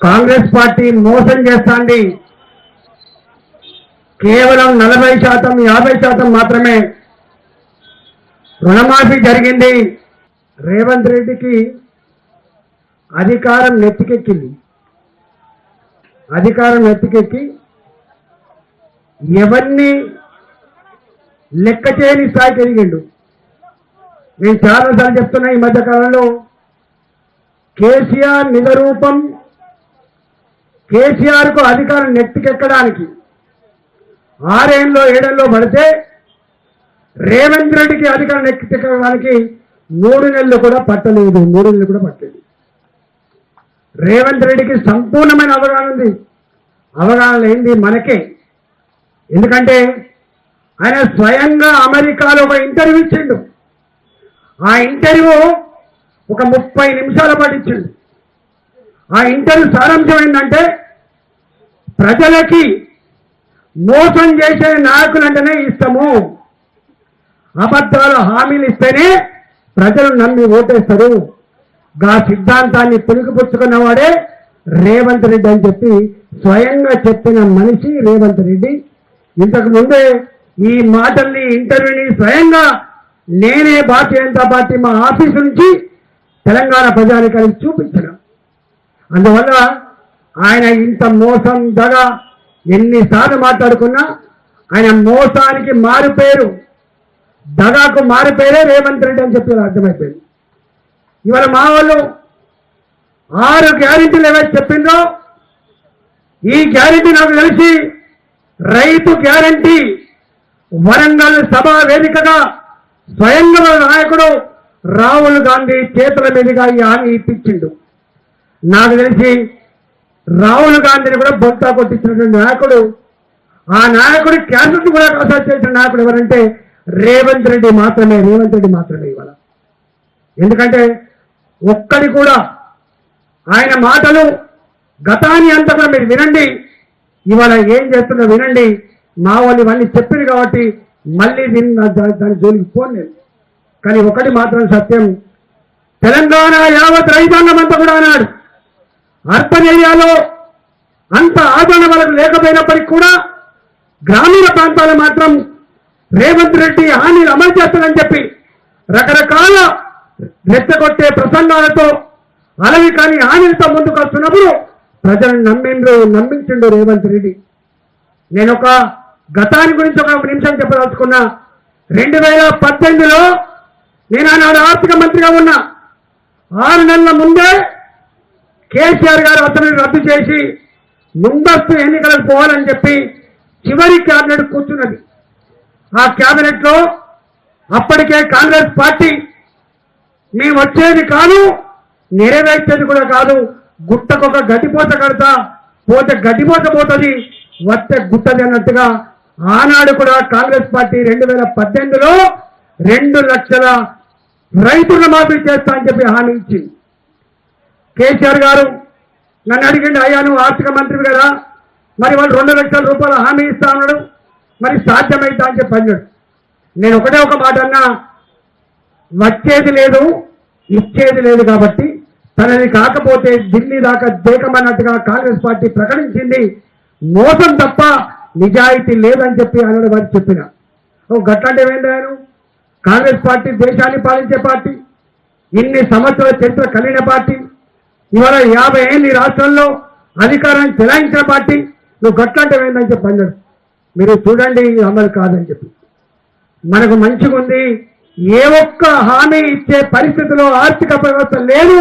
Congress party మోసం చేస్తాండి కేవలం నలభై శాతం యాభై శాతం మాత్రమే రుణమాఫీ జరిగింది. రేవంత్ రెడ్డికి అధికారం నెత్తికెక్కింది. అధికారం నెత్తికెక్కి ఎవరిని లెక్క చేయని స్థాయికి ఎదిగిండు. నేను చాలాసార్లు చెప్తున్నా ఈ మధ్యకాలంలో కేసీఆర్ నిజరూపం కేసీఆర్కు అధికారం నెత్తికెక్కడానికి ఆరేళ్ళలో ఏడేళ్ళలో పడితే రేవంత్ రెడ్డికి అధికారం నెత్తికెక్కడానికి మూడు నెలలు కూడా పట్టలేదు మూడు నెలలు కూడా పట్టలేదు. రేవంత్ రెడ్డికి సంపూర్ణమైన అవగాహన ఉంది. అవగాహన లేనిది మనకే. ఎందుకంటే ఆయన స్వయంగా అమెరికాలో ఒక ఇంటర్వ్యూ ఇచ్చిండు. ఆ ఇంటర్వ్యూ ఒక ముప్పై నిమిషాల పాటు ఇచ్చిండు. ఆ ఇంటర్వ్యూ సారాంశం ఏంటంటే ప్రజలకి మోసం చేసే నాయకులంటేనే ఇష్టము. అబద్ధాలు హామీలు ఇస్తేనే ప్రజలు నమ్మి ఓటేస్తారు. గా సిద్ధాంతాన్ని పుణికిపుచ్చుకున్నవాడే రేవంత్ రెడ్డి అని చెప్పి స్వయంగా చెప్పిన మనిషి రేవంత్ రెడ్డి. ఇంతకు ముందే ఈ మాటల్ని ఇంటర్వ్యూని స్వయంగా నేనే భారతీయ జనతా పార్టీ మా ఆఫీస్ నుంచి తెలంగాణ ప్రజానికానికి చూపించడం. అందువల్ల ఆయన ఇంత మోసం దగ ఎన్నిసార్లు మాట్లాడుకున్నా ఆయన మోసానికి మారిపోయారు. దగాకు మారిపోయారే రేవంత్ రెడ్డి అని చెప్పి అర్థమైపోయింది. ఇవాళ మా వాళ్ళు ఆరు గ్యారెంటీలు ఏవైతే చెప్పిందో ఈ గ్యారెంటీ నాకు తెలిసి రైతు గ్యారెంటీ వరంగల్ సభ వేదికగా స్వయంగా నాయకుడు రాహుల్ గాంధీ చేతుల మీదుగా ఈ హామీ ఇప్పించిండు. నాకు తెలిసి రాహుల్ గాంధీని కూడా బొంతా కొట్టించినటువంటి నాయకుడు. ఆ నాయకుడి క్యాన్సర్ కూడా కసరత్తు చేసిన నాయకుడు ఎవరంటే రేవంత్ రెడ్డి మాత్రమే రేవంత్ రెడ్డి మాత్రమే ఇవాళ. ఎందుకంటే ఒక్కడి కూడా ఆయన మాటలు గతాన్ని అంతా కూడా మీరు వినండి. ఇవాళ ఏం చేస్తున్నా వినండి. మా వాళ్ళు ఇవన్నీ చెప్పింది కాబట్టి మళ్ళీ దీన్ని దాని జోలికి పోలేదు కానీ ఒకటి మాత్రం సత్యం. తెలంగాణ యావత్ రైతాంగం అంతా కూడా అన్నాడు. అర్బన్ ఏరియాలో అంత ఆదరణ మనకు లేకపోయినప్పటికీ కూడా గ్రామీణ ప్రాంతాలు మాత్రం రేవంత్ రెడ్డి హామీలు అమలు చేస్తానని చెప్పి రకరకాల రెచ్చగొట్టే ప్రసంగాలతో అలవి కానీ హామీలతో ముందుకు వస్తున్నప్పుడు ప్రజలను నమ్మిండ్రు నమ్మించిండు రేవంత్ రెడ్డి. నేను ఒక గతాని గురించి ఒక నిమిషం చెప్పదలుచుకున్నా రెండు వేల పద్దెనిమిదిలో నేను ఆనాడు ఆర్థిక మంత్రిగా ఉన్నా ఆరు నెలల ముందే కేసీఆర్ గారు అతను రద్దు చేసి ముందస్తు ఎన్నికలకు పోవాలని చెప్పి చివరి క్యాబినెట్ కూర్చున్నది. ఆ క్యాబినెట్లో అప్పటికే కాంగ్రెస్ పార్టీ మేము వచ్చేది కాదు నెరవేర్చేది కూడా కాదు. గుట్టకొక గడ్డిపోత కడతా పోతే గడ్డిపోత పోతుంది వస్తే గుట్టది అన్నట్టుగా ఆనాడు కూడా కాంగ్రెస్ పార్టీ రెండు వేల పద్దెనిమిదిలో రెండు లక్షల రైతుల మాఫీ చేస్తా అని చెప్పి హామీ ఇచ్చింది. కేసీఆర్ గారు నన్ను అడిగిండి అయ్యా నువ్వు ఆర్థిక మంత్రి కదా మరి వాళ్ళు రెండు లక్షల రూపాయలు హామీ ఇస్తా అన్నాడు. మరి సాధ్యమైతా అని చెప్పి అన్నాడు. నేను ఒకటే ఒక మాట అన్నా వచ్చేది లేదు ఇచ్చేది లేదు కాబట్టి తనని కాకపోతే ఢిల్లీ దాకా దేకమన్నట్టుగా కాంగ్రెస్ పార్టీ ప్రకటించింది. మోసం తప్ప నిజాయితీ లేదని చెప్పి అన్నాడు వారికి చెప్పిన. ఓ గట్లంటే ఏమైంది కాంగ్రెస్ పార్టీ దేశాన్ని పాలించే పార్టీ ఇన్ని సంవత్సరాల చరిత్ర కలిగిన పార్టీ ఇవాళ యాభై ఏళ్ళు ఈ రాష్ట్రంలో అధికారాన్ని చెలాయించిన పార్టీ నువ్వు గట్లంటే ఏందని చెప్పి అన్నాడు మీరు చూడండి ఇది అమలు కాదని చెప్పి. మనకు మంచిగా ఉంది ఏ ఒక్క హామీ ఇచ్చే పరిస్థితిలో ఆర్థిక వ్యవస్థ లేదు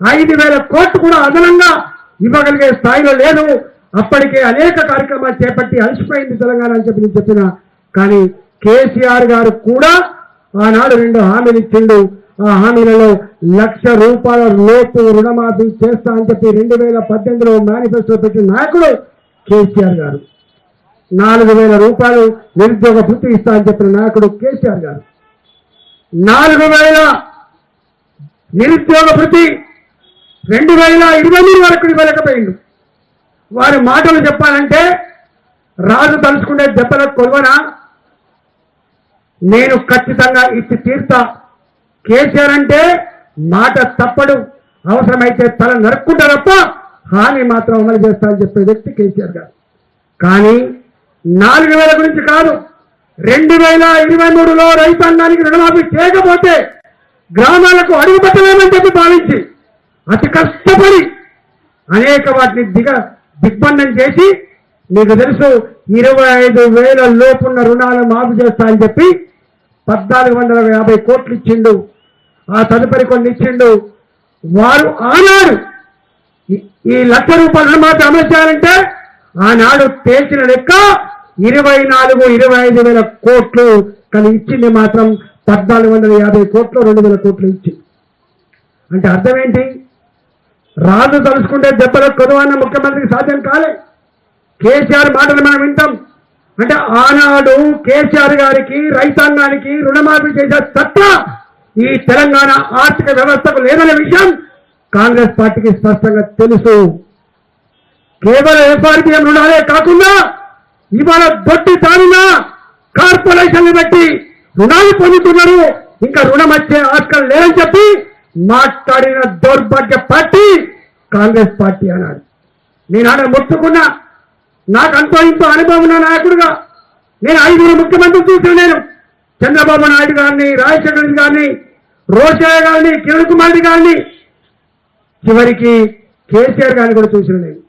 ఐదు వేల కోట్లు కూడా అదనంగా ఇవ్వగలిగే స్థాయిలో లేదు. అప్పటికే అనేక కార్యక్రమాలు చేపట్టి అలసిపోయింది తెలంగాణ అని చెప్పి నేను చెప్పిన. కానీ కేసీఆర్ గారు కూడా ఆనాడు రెండు హామీలు ఇచ్చిండు. హామీలలో లక్ష రూపాయల లోపు రుణమాఫీ చేస్తా అని చెప్పి రెండు వేల పద్దెనిమిదిలో మేనిఫెస్టో పెట్టిన నాయకుడు కేసీఆర్ గారు. నాలుగు వేల రూపాయలు నిరుద్యోగ భృతి ఇస్తా అని చెప్పిన నాయకుడు కేసీఆర్ గారు. నాలుగు వేల నిరుద్యోగ భృతి రెండు వేల ఇరవై మూడు వరకు ఇవ్వలేకపోయిండు. వారి మాటలు చెప్పాలంటే రాజు తలుచుకునే దెబ్బలకు కొలవనా? నేను ఖచ్చితంగా ఇచ్చి తీర్తా. కేసీఆర్ అంటే మాట తప్పడు. అవసరమైతే తల నరుక్కుంటా తప్ప హామీ మాత్రం అమలు చేస్తా అని చెప్పే వ్యక్తి కేసీఆర్ గారు. కానీ నాలుగు వేల గురించి కాదు రెండు వేల ఇరవై మూడులో రైతాంగానికి రుణమాఫీ చేయకపోతే గ్రామాలకు అడుగు పెట్టలేమని చెప్పి భావించి అతి కష్టపడి అనేక వాటిని దిగ దిగ్బంధం చేసి మీకు తెలుసు ఇరవై ఐదు వేల లోపున్న రుణాలు మాఫీ చేస్తా అని చెప్పి పద్నాలుగు వందల యాభై కోట్లు ఇచ్చిండు ఆ తదుపరి కొన్ని ఇచ్చిండు. వారు ఆనాడు ఈ- లక్ష రూపాయల రుణమాఫీ అమలు చేయాలంటే ఆనాడు తేల్చిన లెక్క ఇరవై నాలుగు ఇరవై ఐదు వేల కోట్లు. కానీ ఇచ్చింది మాత్రం పద్నాలుగు వందల యాభై కోట్లు రెండు వేల కోట్లు ఇచ్చింది అంటే అర్థం ఏంటి? రాజు తలుచుకుంటే దెబ్బలకు కొదువన్న ముఖ్యమంత్రికి సాధ్యం కాలే. కేసీఆర్ మాటలు మనం వింటాం. అంటే ఆనాడు కేసీఆర్ గారికి రైతాంగానికి రుణమాఫీ చేసే తప్ప ఈ తెలంగాణ ఆర్థిక వ్యవస్థకు లేదనే విషయం కాంగ్రెస్ పార్టీకి స్పష్టంగా తెలుసు. కేవలం ఎఫ్ఆర్బిఎం రుణాలే కాకుండా ఇవాళ దొడ్డి తానుగా కార్పొరేషన్లు పెట్టి రుణాలు పొందుతున్నారు. ఇంకా రుణం వచ్చే ఆస్కారం లేదని చెప్పి మాట్లాడిన దౌర్భాగ్య పార్టీ కాంగ్రెస్ పార్టీ అన్నాడు. నేను ఆడ మొత్తుకున్నా నాకు అంతో ఇంతో అనుభవం ఉన్న నాయకుడుగా నేను ఐదుగురు ముఖ్యమంత్రి చూసిన నేను. చంద్రబాబు నాయుడు గారిని రాజశేఖర్ గారిని రోషయ్య గారిని కిరణ్ కుమార్ గారిని చివరికి కేసీఆర్ గారిని కూడా చూసిన నేను.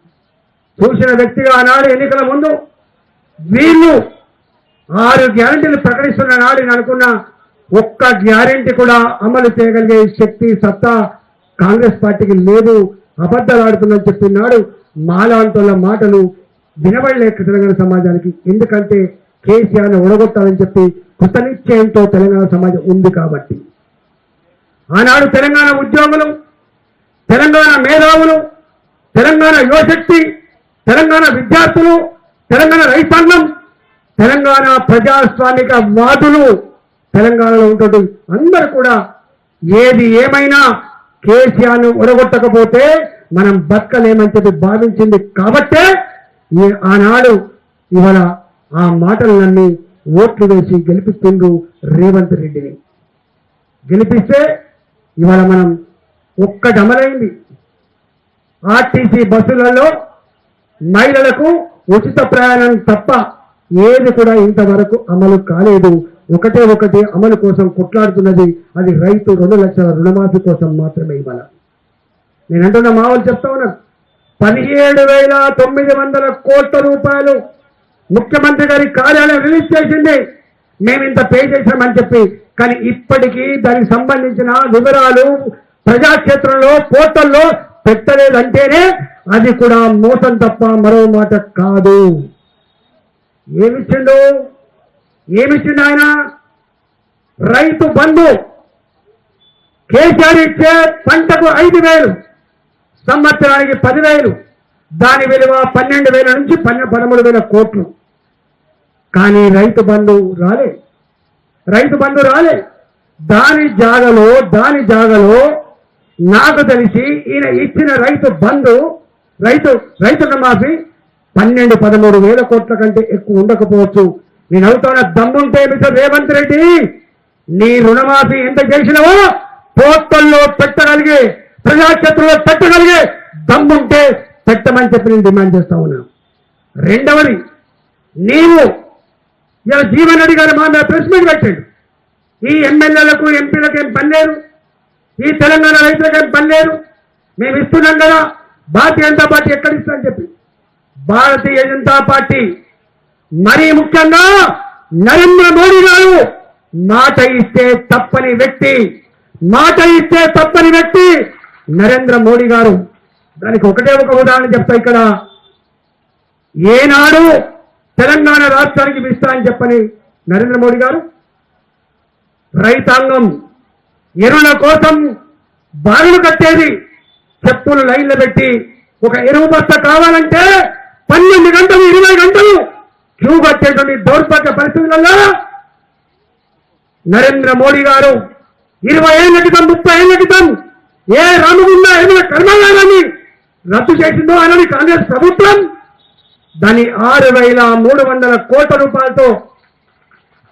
చూసిన వ్యక్తిగా ఆనాడు ఎన్నికల ముందు వీళ్ళు ఆరు గ్యారంటీలు ప్రకటిస్తున్న నాడు నేను అనుకున్న ఒక్క గ్యారంటీ కూడా అమలు చేయగలిగే శక్తి సత్తా కాంగ్రెస్ పార్టీకి లేదు. అబద్ధాలు ఆడుతుందని చెప్పినాడు మాలాంటోళ్ళ మాటలు వినబడలేక తెలంగాణ సమాజానికి. ఎందుకంటే కేసీఆర్ను ఒడగొట్టాలని చెప్పి కృత నిశ్చయంతో తెలంగాణ సమాజం ఉంది కాబట్టి. ఆనాడు తెలంగాణ ఉద్యోగులు తెలంగాణ మేధావులు తెలంగాణ యువశక్తి తెలంగాణ విద్యార్థులు తెలంగాణ రైతాంగం తెలంగాణ ప్రజాస్వామిక వాదులు తెలంగాణలో ఉంటుంది అందరూ కూడా ఏది ఏమైనా కేసీఆర్ను ఒడగొట్టకపోతే మనం బతకలేమని చెప్పి భావించింది. కాబట్టే ఈ ఆనాడు ఇవాళ ఆ మాటలన్నీ ఓట్లు వేసి గెలిపిస్తుండ్రు రేవంత్ రెడ్డిని. గెలిపిస్తే ఇవాళ మనం ఒక్క అమలైంది ఆర్టీసీ బస్సులలో మహిళలకు ఉచిత ప్రయాణం తప్ప ఏది కూడా ఇంతవరకు అమలు కాలేదు. ఒకటే ఒకటి అమలు కోసం కొట్లాడుతున్నది అది రైతు రెండు లక్షల రుణమాఫీ కోసం మాత్రమే ఇవాళ. నేను అంటున్న మావలు చెప్తా ఉన్నా పదిహేడు వేల తొమ్మిది వందల కోట్ల రూపాయలు ముఖ్యమంత్రి గారి కార్యాలయం రిలీజ్ చేసింది. మేము ఇంత పే చేశామని చెప్పి కానీ ఇప్పటికీ దానికి సంబంధించిన వివరాలు ప్రజాక్షేత్రంలో పోర్టల్లో పెట్టలేదంటేనే అది కూడా మోసం తప్ప మరో మాట కాదు. ఏమిచ్చిండు? ఏమిచ్చిండు ఆయన? రైతు బంధు కేసీఆర్ ఇచ్చే పంటకు ఐదు వేలు సంవత్సరానికి పదివేలు దాని విలువ పన్నెండు వేల నుంచి పన్నె పదమూడు వేల కోట్లు. కానీ రైతు బంధు రాలే. రైతు బంధు రాలే. దాని జాగలో దాని జాగలో నాకు తెలిసి ఈయన ఇచ్చిన రైతు బంధు రైతు రైతు రుణమాఫీ పన్నెండు పదమూడు వేల కోట్ల కంటే ఎక్కువ ఉండకపోవచ్చు. నేను అవుతాన దమ్ముంటే మిస్టర్ రేవంత్ రెడ్డి? నీ రుణమాఫీ ఎంత చేసినావో పోర్టల్లో పెట్టగలిగే ప్రజాక్షేత్రంలో పెట్టగలిగే దమ్ముంటే పెట్టమని చెప్పి నేను డిమాండ్ చేస్తా ఉన్నా. రెండవది నీవు ఇలా జీవన్ రెడ్డి గారు మా మీద ప్రెస్ మీట్ పెట్టాడు. ఈ ఎమ్మెల్యేలకు ఎంపీలకు ఏం పని లేదు. ఈ తెలంగాణ రైతులకు ఏం పని లేదు. మేము ఇస్తున్నాం కదా భారతీయ జనతా పార్టీ ఎక్కడ ఇస్తామని చెప్పి. భారతీయ జనతా పార్టీ మరీ ముఖ్యంగా నరేంద్ర మోడీ గారు మాట ఇస్తే తప్పని వ్యక్తి మాట ఇస్తే తప్పని వ్యక్తి నరేంద్ర మోడీ గారు. దానికి ఒకటే ఒక ఉదాహరణ చెప్తా ఇక్కడ. ఏనాడు తెలంగాణ రాష్ట్రానికి ఇస్తా చెప్పని నరేంద్ర మోడీ గారు రైతాంగం ఎరువుల కోసం బారులు కట్టేది చెప్పులు లైన్లు పెట్టి ఒక ఎరువు బస్త కావాలంటే పన్నెండు గంటలు ఇరవై గంటలు క్యూ కట్టేటువంటి దౌర్భాగ్య పరిస్థితులలో నరేంద్ర మోడీ గారు ఇరవై ఏళ్ళ క్రితం ముప్పై ఏళ్ళ క్రితం ఏ రామగుండ ఏమైనా కర్మాగారాన్ని రద్దు చేసిందో అనేది కాంగ్రెస్ ప్రభుత్వం దాన్ని ఆరు వేల మూడు వందల కోట్ల రూపాయలతో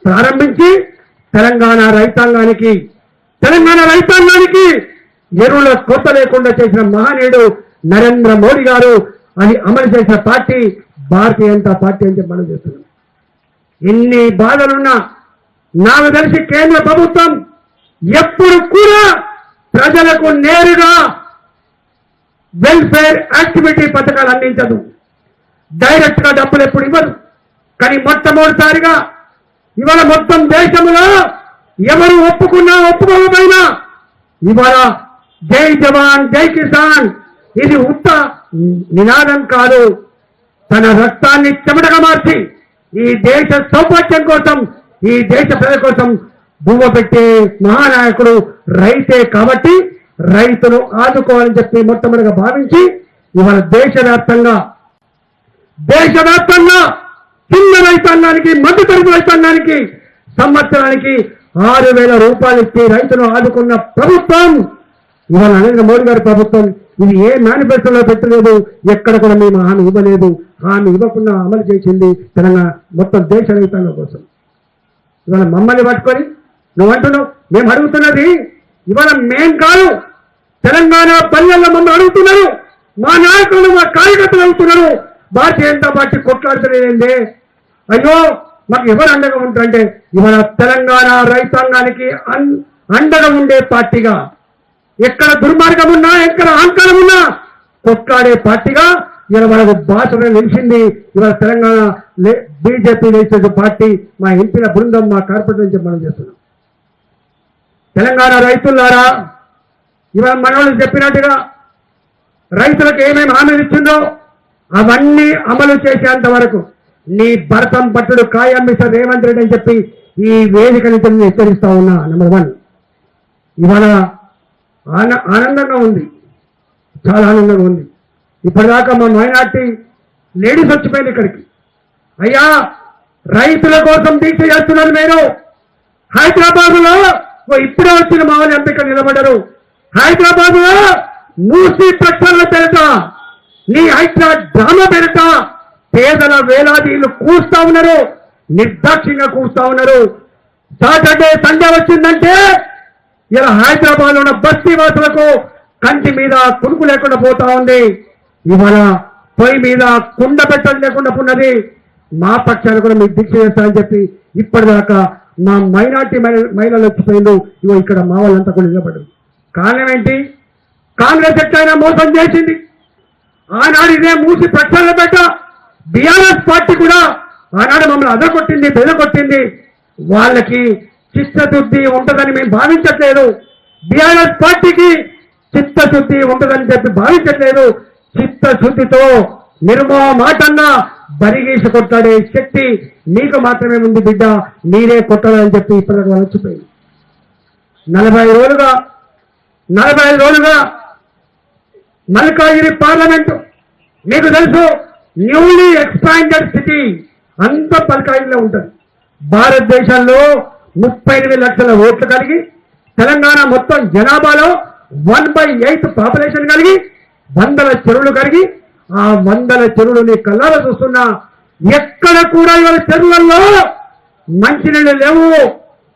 ప్రారంభించి తెలంగాణ రైతాంగానికి తెలంగాణ రైతాంగానికి ఎరువుల కొత్త లేకుండా చేసిన మహనీయుడు నరేంద్ర మోడీ గారు అని అమలు చేసిన పార్టీ భారతీయ జనతా పార్టీ అని చెప్పి మనం చెప్తున్నాం. ఎన్ని బాధలున్నా నాకు తెలిసి కేంద్ర ప్రభుత్వం ఎప్పుడు కూడా ప్రజలకు నేరుగా వెల్ఫేర్ యాక్టివిటీ పథకాలు అందించదు. డైరెక్ట్గా డబ్బులు ఎప్పుడు ఇవ్వదు కానీ మొట్టమొదటిసారిగా ఇవాళ మొత్తం దేశంలో ఎవరు ఒప్పుకున్నా ఒప్పుకోకపోయినా ఇవాళ జై జవాన్ జై కిసాన్. ఇది ఉత్త నినాదం కాదు. తన రక్తాన్ని చెమటగా మార్చి ఈ దేశ సౌభాగ్యం కోసం ఈ దేశ ప్రజల కోసం బువ్వ పెట్టే మహానాయకుడు రైతే కాబట్టి రైతును ఆదుకోవాలని చెప్పి మొట్టమొదటిగా భావించి ఇవాళ దేశవ్యాప్తంగా దేశవ్యాప్తంగా చిన్న రైతాంగానికి మధ్య తరగతి రైతాంగానికి సంవత్సరానికి ఆరు వేల రూపాయలు ఇచ్చి రైతును ఆదుకున్న ప్రభుత్వం ఇవాళ నరేంద్ర మోడీ గారి ప్రభుత్వం ఇది ఏ మేనిఫెస్టోలో పెట్టలేదు ఎక్కడ కూడా మేము హామీ ఇవ్వలేదు. హామీ ఇవ్వకుండా అమలు చేసింది తెలంగాణ మొత్తం దేశ రైతాంగం కోసం. ఇవాళ మమ్మల్ని పట్టుకొని నువ్వు అంటున్నావు మేము అడుగుతున్నది ఇవాళ మేం కాదు తెలంగాణ పల్లెల్లో మమ్మల్ని అడుగుతున్నారు మా నాయకులు మా కార్యకర్తలు అడుగుతున్నారు భారతీయ జనతా పార్టీ కొట్లాడుతున్నది అయ్యో మాకు ఎవరు అండగా ఉంటారంటే ఇవాళ తెలంగాణ రైతాంగానికి అన్- అండగా ఉండే పార్టీగా. ఎక్కడ దుర్మార్గం ఉన్నా ఎక్కడ అహంకారం ఉన్నా కొట్లాడే పార్టీగా ఇలా మనకు భాషలో నిలిచింది. ఇవాళ తెలంగాణ బీజేపీ లేచిన పార్టీ మా ఎంపీల బృందం మా కార్పొరేటర్ నుంచి మనం చేస్తున్నాం. తెలంగాణ రైతులారా ఇవాళ మనవాళ్ళు చెప్పినట్టుగా రైతులకు ఏమేమి హామీలు ఇచ్చిందో అవన్నీ అమలు చేసేంత వరకు నీ భరతం పట్టుడు ఖాయం మిస్టర్ రేవంత్ రెడ్డి అని చెప్పి ఈ వేదిక నుంచి నేను హెచ్చరిస్తా ఉన్నా నెంబర్ వన్ ఇవాళ ఆన ఆనందంగా ఉంది. చాలా ఆనందంగా ఉంది. ఇప్పటిదాకా మా మైనార్టీ లేడీస్ వచ్చిపోయింది ఇక్కడికి. అయ్యా రైతుల కోసం దీక్ష చేస్తున్నాను మీరు. హైదరాబాద్లో ఇప్పుడే వచ్చిన మా ఎంపిక నిలబడరు హైదరాబాద్లో మూసి ప్రక్షాళన తెలుసా నీ ఐక్యా డ్రామా పేరిట పేదల వేలాదీలు కూస్తా ఉన్నారు నిర్దాక్షిణ్యంగా కూస్తా ఉన్నారు. సాటర్డే సండే వచ్చిందంటే ఇలా హైదరాబాద్లో ఉన్న బస్తీ వాసులకు కంటి మీద కునుకు లేకుండా పోతా ఉంది. ఇవాళ పొయ్యి మీద కుండ పెట్టడం లేకుండా ఉన్నది. మా పక్షాన్ని కూడా మీకు దీక్ష చేస్తారని చెప్పి ఇప్పటిదాకా మా మైనార్టీ మహిళలు వచ్చిపోయిండు ఇవో ఇక్కడ మా వాళ్ళంతా కూడా నిలబడ్డారు. కారణం ఏంటి? కాంగ్రెస్ ఎట్లయినా మోసం చేసింది. ఆనాడు ఇదే మూసి ప్రక్షాళన పెట్ట బీఆర్ఎస్ పార్టీ కూడా ఆనాడు మమ్మల్ని అదకొట్టింది బెదకొట్టింది వాళ్ళకి చిత్తశుద్ధి ఉంటుందని మేము భావించట్లేదు. బీఆర్ఎస్ పార్టీకి చిత్తశుద్ధి ఉంటుందని చెప్పి భావించట్లేదు. చిత్తశుద్ధితో నిర్మో మాటన్నా బరిగేసి కొట్టాడే శక్తి మీకు మాత్రమే ఉంది బిడ్డ. మీరే కొట్టాలని చెప్పి ఇప్పటికి వచ్చిపోయింది నలభై రోజులుగా నలభై ఐదు రోజులుగా మల్కాగిరి పార్లమెంటు. మీకు తెలుసు న్యూలీ ఎక్స్పాండెడ్ సిటీ అంత మల్కాగిరిలో ఉంటుంది. భారతదేశంలో ముప్పై ఎనిమిది లక్షల ఓట్లు కలిగి తెలంగాణ మొత్తం జనాభాలో వన్ బై ఎయిత్ పాపులేషన్ కలిగి వందల చెరువులు కలిగి ఆ వందల చెరువులని కళ్ళలో చూస్తున్నా ఎక్కడ కూడా ఇవాళ చెరువులలో మంచినీళ్ళు లేవు.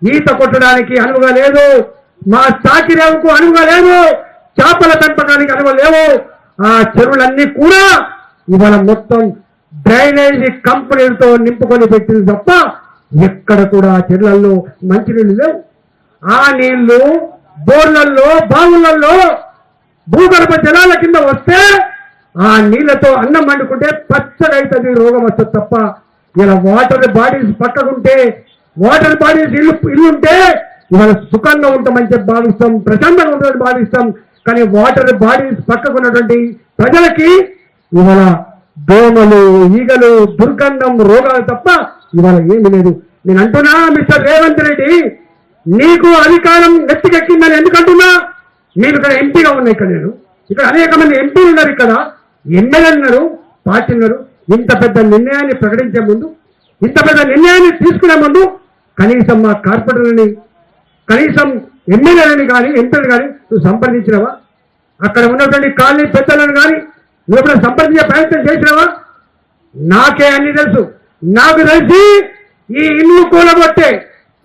ఈత కొట్టడానికి అనువుగా లేదు. మా తాకిరేవుకు అనువుగా లేదు. చేపల పెంపకానికి అనువు లేవు ఆ చెరువులన్నీ కూడా ఇవాళ మొత్తం డ్రైనేజీ కంపెనీలతో నింపుకొని పెట్టింది తప్ప ఎక్కడ కూడా ఆ చెరువులలో మంచినీళ్ళు లేవు. ఆ నీళ్ళు బోర్లల్లో బావులలో భూగర్భ జలాల కింద వస్తే ఆ నీళ్ళతో అన్నం వండుకుంటే పచ్చడైతుంది రోగం వస్తుంది తప్ప ఇలా వాటర్ బాడీస్ పక్కకుంటే వాటర్ బాడీస్ ఇల్లు ఇల్లుంటే ఇవాళ సుఖంగా ఉంటామని చెప్పి భావిస్తాం ప్రశాంతంగా ఉంటామని భావిస్తాం. కానీ వాటర్ బాడీస్ పక్కకున్నటువంటి ప్రజలకి ఇవాళ దోమలు ఈగలు దుర్గంధం రోగాలు తప్ప ఇవాళ ఏమీ లేదు. నేను అంటున్నా మిస్టర్ రేవంత్ రెడ్డి నీకు అధికారం నెత్తికెక్కిందని ఎందుకు అంటున్నా నేను ఇక్కడ ఎంపీగా ఉన్నా ఇక్కడ నేను. ఇక్కడ అనేక మంది ఎంపీలు ఉన్నారు ఇక్కడ. ఎమ్మెల్యే ఉన్నారు పార్టీ ఉన్నారు. ఇంత పెద్ద నిర్ణయాన్ని ప్రకటించే ముందు ఇంత పెద్ద నిర్ణయాన్ని తీసుకునే ముందు కనీసం మా కార్పొరేటర్ని కనీసం ఎమ్మెల్యేలను కానీ ఎంపీలను కానీ నువ్వు సంప్రదించినవా? అక్కడ ఉన్నటువంటి కాలనీ పెద్దలను కానీ నువ్వు ఎప్పుడైనా సంప్రదించే ప్రయత్నం చేసినావా? నాకే అన్ని తెలుసు. నాకు తెలిసి ఈ ఇల్లు కూలగొట్టే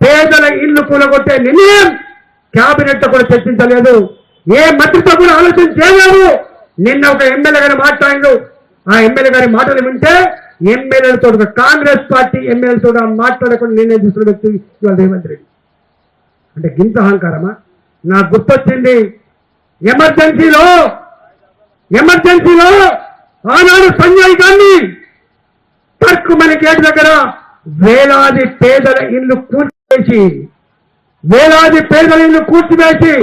పేదల ఇల్లు కూలగొట్టే నిర్ణయం క్యాబినెట్ కూడా చర్చించలేదు ఏ మంత్రితో కూడా ఆలోచన చేయలేదు. నిన్న ఒక ఎమ్మెల్యే గారు మాట్లాడు ఆ ఎమ్మెల్యే గారి మాటలు వింటే ఎమ్మెల్యేలతో కాంగ్రెస్ పార్టీ ఎమ్మెల్యేలతో మాట్లాడకుండా నిర్ణయం తీసుకున్న వ్యక్తి ఇవాళ రేవంత్ రెడ్డి. అంటే గింత అహంకారమా? నాకు గుర్తొచ్చింది ఎమర్జెన్సీలో ఎమర్జెన్సీలో ఆనాడు సంజయ్ గాంధీ మన గేట్ దగ్గర వేలాది పేదల ఇల్లు కూర్చివేసి వేలాది పేదల ఇల్లు కూర్చివేసి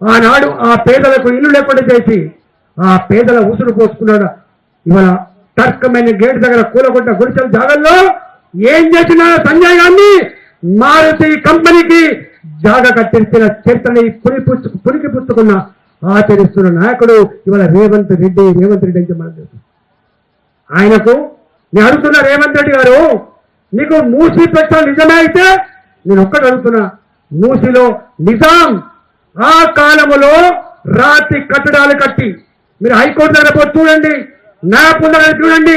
ఆనాడు ఆ పేదలకు ఇల్లు లేకుండా చేసి ఆ పేదల ఉసురు పోసుకున్నాడు. ఇవాళ తర్కమైన గేట్ దగ్గర కూలగొట్ట గుడిసెల జాగల్లో ఏం చేసినా సంజయ్ గాంధీ మారుతి కంపెనీకి జాగ కట్టించిన చరిత్రని పురి పురికి పుచ్చుకున్న ఆచరిస్తున్న నాయకుడు ఇవాళ రేవంత్ రెడ్డి రేవంత్ రెడ్డి అంటే మనం తెలుసు. ఆయనకు నేను అడుగుతున్నా రేవంత్ రెడ్డి గారు నీకు మూసి పెట్టడం నిజమే అయితే నేను ఒక్కటి అడుగుతున్నా. మూసిలో నిజాం. ఆ కాలములో రాతి కట్టడాలు కట్టి మీరు హైకోర్టు దగ్గర పోయి చూడండి న్యాయపూర్ దగ్గర చూడండి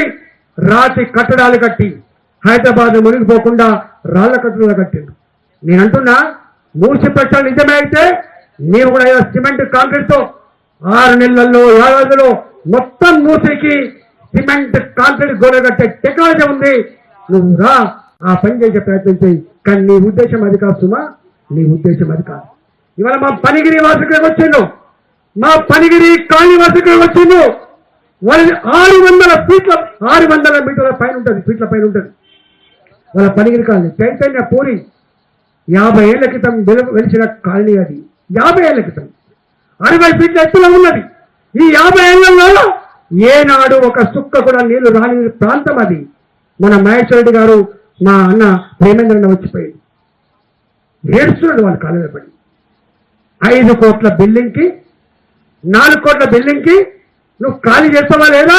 రాతి కట్టడాలు కట్టి హైదరాబాద్ మునిగిపోకుండా రాళ్ళ కట్టడాలు కట్టిండు. నేను అంటున్నా మూసి పెట్టడం నిజమే అయితే నేను కూడా ఏదో సిమెంట్ కాంక్రీట్తో ఆరు నెలల్లో ఏడాదిలో మొత్తం మూసికి సిమెంట్ కాంక్రీట్ గోడ కట్టే టెక్నాలజీ ఉంది. నువ్వు రా ఆ పని చేసే ప్రయత్నం చేయి. కానీ నీ ఉద్దేశం అది కాదు సుమా నీ ఉద్దేశం అది కాదు. ఇవాళ మా పనిగిరి వాసికలకు వచ్చిండు. మా పనిగిరి కాళీ వాసికలకు వచ్చిండు. వాళ్ళ ఆరు వందల ఫీట్ల ఆరు వందల మీటర్ల పైన ఉంటుంది ఫీట్ల పైన ఉంటుంది. వాళ్ళ పనిగిరి కాలనీ. చైతన్య పూరి. యాభై ఏళ్ళ క్రితం వెలిచిన కాలనీ అది. యాభై ఏళ్ళ క్రితం. అరవై ఫీట్ల ఎత్తులో ఉన్నది. ఈ యాభై ఏళ్ళలో ఏనాడు ఒక సుక్క కూడా నీళ్ళు రాని ప్రాంతం అది. మన మహేశ్వర రెడ్డి గారు మా అన్న ప్రేమేంద్రన్న వచ్చిపోయింది ఏడుస్తున్నాడు వాళ్ళు కాలేజీ పడి. ఐదు కోట్ల బిల్డింగ్కి నాలుగు కోట్ల బిల్డింగ్కి నువ్వు ఖాళీ చేస్తావా లేదా?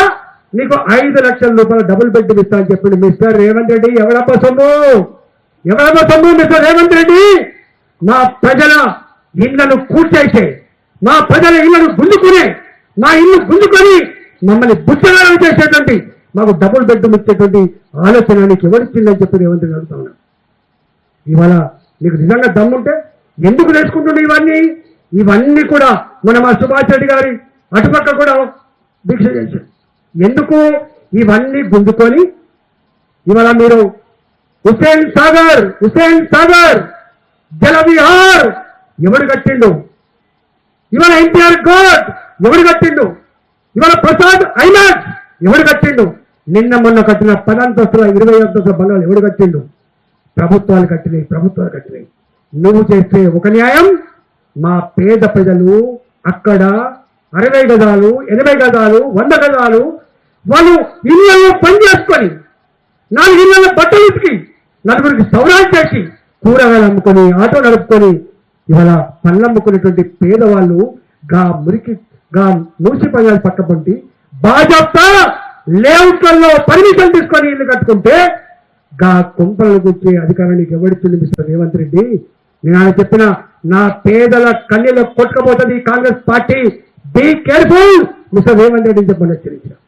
నీకు ఐదు లక్షల రూపాయల డబుల్ బెడ్ ఇస్తా అని చెప్పిండు మిస్టర్ రేవంత్ రెడ్డి. ఎవడప్ప సొమ్ము? ఎవడప్ప సొమ్ము మిస్టర్ రేవంత్ రెడ్డి మా ప్రజల ఇళ్ళను కూర్చేసే మా ప్రజల ఇళ్ళను గుంజుకునే నా ఇల్లు గుంజుకొని మమ్మల్ని బుచ్చగారం చేసేటువంటి మాకు డబుల్ బెడ్రూమ్ ఇచ్చేటువంటి ఆలోచన నీకు ఎవరిచ్చిందని చెప్పి రేవంత్ రెడ్డి అడుగుతా ఇవాళ నీకు నిజంగా దమ్ముంటే ఎందుకు నేర్చుకుంటుండే ఇవన్నీ? ఇవన్నీ కూడా మన మా సుభాష్ రెడ్డి గారి అటుపక్క కూడా దీక్ష చేశారు ఎందుకు? ఇవన్నీ గుంజుకొని ఇవాళ మీరు హుసేన్ సాగర్ హుసేన్ సాగర్ జలవిహార్ ఎవడు కట్టిండు? ఇవాళ ఎన్టీఆర్ ఘాట్ ఎవడు కట్టిండు? ఇవాళ ప్రసాద్ ఐమాక్స్ ఎవడు కట్టిండు? నిన్న మొన్న కట్టిన పదంతస్తుల ఇరవై అంతస్తుల బలాలు ఎవడు కట్టిండు? ప్రభుత్వాలు కట్టినాయి ప్రభుత్వాలు కట్టినాయి నువ్వు చేస్తే ఒక న్యాయం మా పేద ప్రజలు అక్కడ అరవై గదాలు ఎనభై గదాలు వంద గదాలు వాళ్ళు ఇళ్ళలో పని చేసుకొని నాలుగు ఇళ్ళలో బట్టలు ఉతికి నలుగురికి సౌరాలు చేసి కూరగాయలు అమ్ముకొని ఆటో నడుపుకొని ఇవాళ పళ్ళు అమ్ముకునేటువంటి పేదవాళ్ళు గా మురికి గా మూసి పట్టబట్టి పక్కపంటి బాజాప్తా లేఅవుట్లలో పర్మిషన్ తీసుకొని ఇల్లు కట్టుకుంటే గా కుంపలను గుర్చే అధికారానికి ఎవరి ఎవరిచ్చింది మిస్టర్ రేవంత్ రెడ్డి. నేను ఆయన చెప్పిన నా పేదల కన్నీలో కొట్టుకపోతుంది Congress party. Be careful mister Revanth Reddy చెప్పండి హెచ్చరించారు